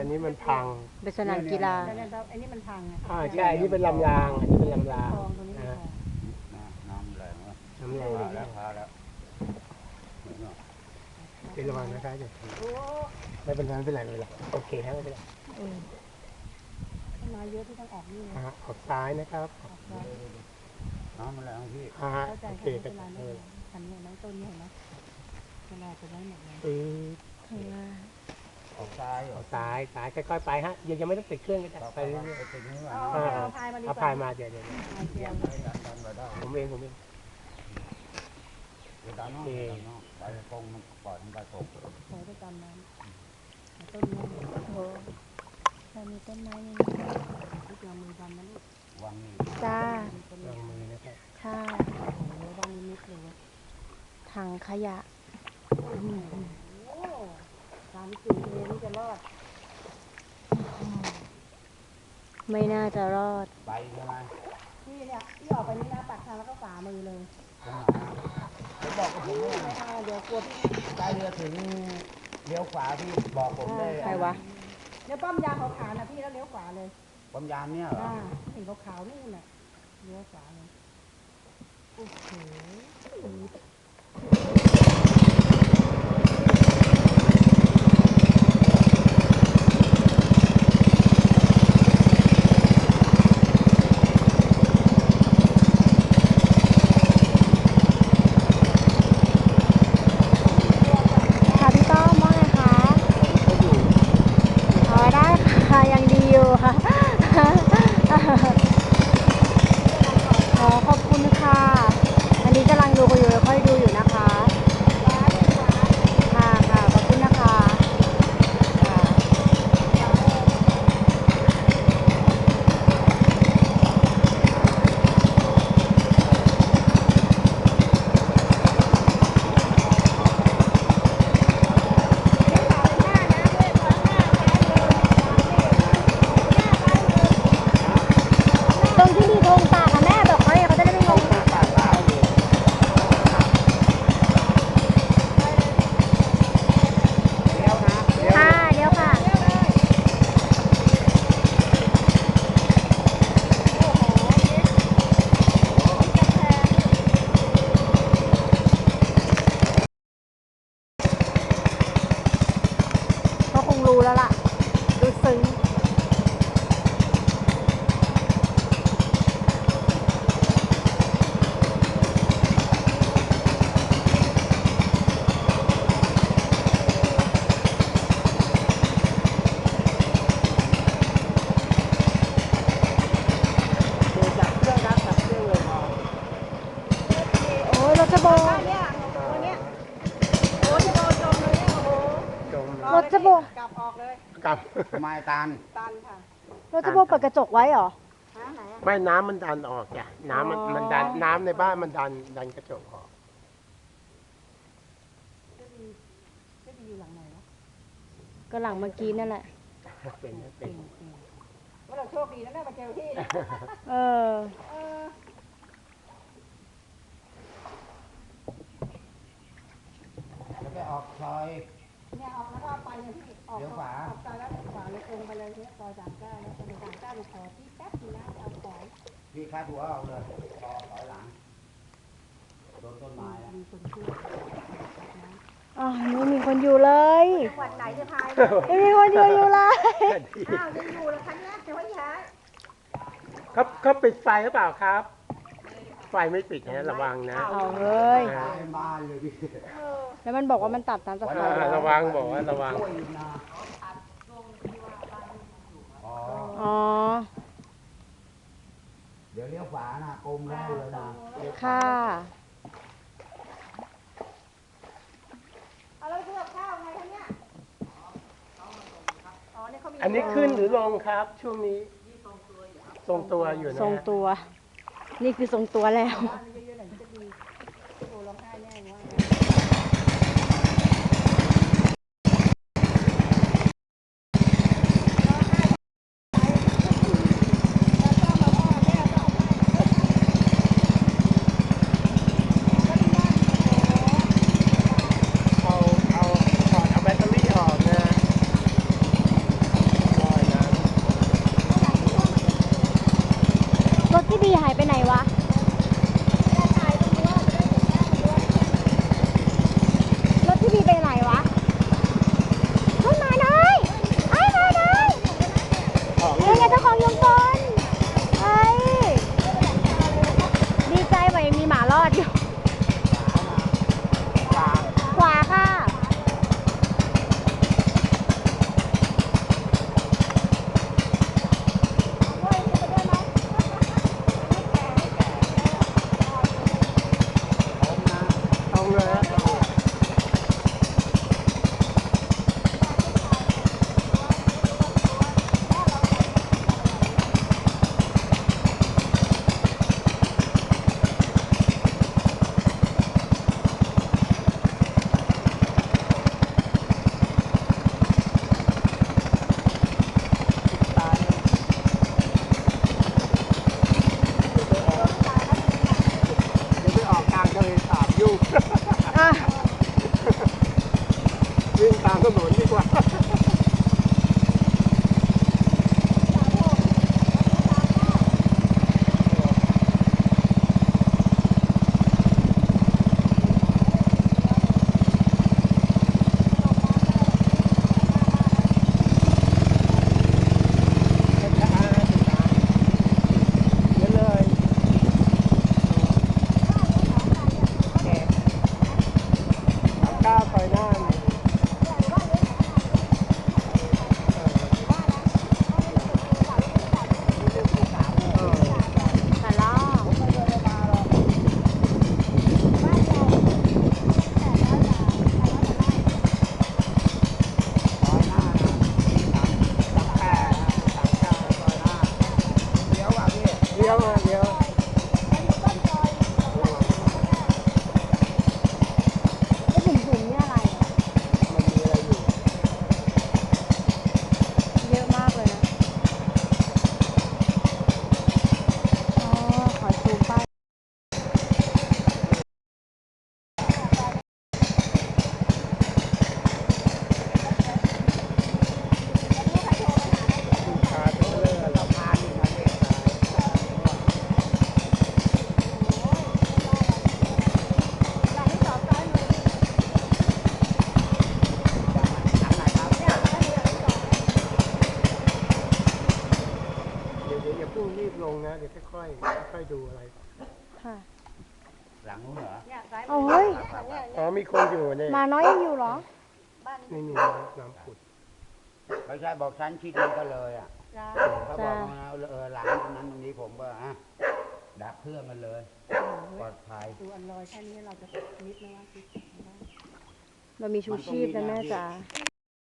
อันนี้มันพังเป็นสนามกีฬาแต่เนี่ยเราอันนี้มันพังไงอ่าใช่ อันนี้เป็นลำราง อันนี้เป็นลำรางคลองตรงนี้มันนะคลองน้ำแรงวะน้ำแรงพาแล้วพาแล้วเหมือนว่าเป็นระวังนะคะเดี๋ยวโอ้ไม่เป็นไรไม่เป็นไรไม่เป็นไรโอเคฮะไม่เป็นไรต้นไม้เยอะที่ต้องออกนี่เลยอ่าออกซ้ายนะครับออกเราน้ำมันแรงพี่อ่าเข้าใจโอเคค่ะไม่ก็เป็นไรไม่เอเป็อนไรทำเนี่ยน้องต้นเนี่ยเห็นไหมเวลาจะได้หมดเลยปื๊ดข้างล่าง ออกซ้ายออออกกซ้ายซ้ายค่อยๆไปฮะยังยังไม่ต้องติดเครื่องก็ได้ต่อไปไปเรื่ว่าอยไปถึงนี้ว่าเอาๆเอาอ่าเอาพายมาดีกเอาว่าพายมาเดี๋ยวเดี๋ยวเดี๋ยวพายเกียยัวงไม่ดันดันมาได้ผมเองผมเองเดี๋ยวดันน้องโอเคดันน้องไปกงมันปล่อยมันไปตกใช้ประจำน้ำต้นนี้โอ้เรามีต้นไม้นี่ลูกเรามือดำนะลูกวังนี่จ้าต้นลนี้องมือนะครับค่ะโอ้โหบางนิดเลยเว้ยถังขยะ โอ้สามสี่เมตรนี่ จะรอด ไม่น่าจะรอด ไปใช่ไหมพี่เนี่ยพี่ออกไปนี่นะปักทางแล้วก็ฝ่ามือเลยตรงไหนผมบอกกับผมว่าไม่เอาเดี๋ยวกลัวพี่ใต้เรือถึงเลี้ยวขวาพี่บอกผมได้ใครวะ เดี๋ยวป้อมยามขาวๆนะพี่แล้วเลี้ยวขวาเลยปั๊มยามเนี่ยเหรออ่าเห็นขาวๆนู่นน่ะเลี้ยวขวาเลยโอ้โห โอ้ยรถจะโบกเนี่ยตัวเนี้ยโอ้ที่โดนจมเลยเนี่ยโอ้โหจมรถจะโบกกลับออกเลยกลับทำไมตาลตันค่ะรถจะโบกเปิดกระจกไว้เหรอหาไหนอะไม่น้ำมันดันออกจ้ะน้ำมันอ๋อมันดันน้ำในบ้านมันดันดันกระจกออกจะดีจะดีอยู่หลังไหนวะก็หลังเมื่อกี้นั่นแหละ เป็นเป็น ว่าเราโชคดีนะแม่มาเจอพี่เออ เออแล้วไปออ ซอย เนี่ยออกแล้วก็ไปเลยพี่ออกเลี้ยวขวา ออกซอยแล้วขวาเลยตรงไปเลยเนี่ยซอยสามเก้าแล้วซอยสามเก้าหนูขอพี่แป๊บนึงนะเอาของพี่คาดหัวเอาเลยรอถอยหลังโดนต้นไม้แล้วมีคนช่วยอ๋อไม่มีคนอยู่เลย จังหวัดไหนจะพายไม่มีคนอยู่อยู่เลย อ้าวยังอยู่แล้วคันเนี้ยจะไม่ย้ายเขาเขาปิดไฟหรือเปล่าครับ ไฟไม่ปิดนะระวังนะ เอาเฮ้ยตายบ้านเลยพี่ แล้วมันบอกว่ามันตัดตามสะพานอ่าระวังบอกว่าระวังช่วยอีกนะอ๋อ อ๋อ เดี๋ยวเลี้ยวขวานะกลมแล้วเลยนะค่ะ เอาแล้วเพื่อข้าวไงคะเนี่ยอ๋อเนี่ยเขามีอันนี้ขึ้นหรือลงครับ ช่วงนี้ทรงตัวอยู่นะทรงตัว นี่คือทรงตัวแล้ว ค่อยๆค่อยๆดูอะไรค่ะ หลังนู้นเหรอเอาเฮ้ยอ๋อมีคนอยู่เนี่ยหมาน้อยยังอยู่เหรอไม่มีน้ำน้ำผุดไม่ใช่บอกฉันคิดเองก็เลยอะเขาบอกมาเออหลังตรงนั้นตรงนี้ผมก็อะดับเครื่องกันเลยปลอดภัยดูอันลอยแค่นี้เราจะคิดไหมว่าคิดได้เรามีชูชีพนะแม่จ๋า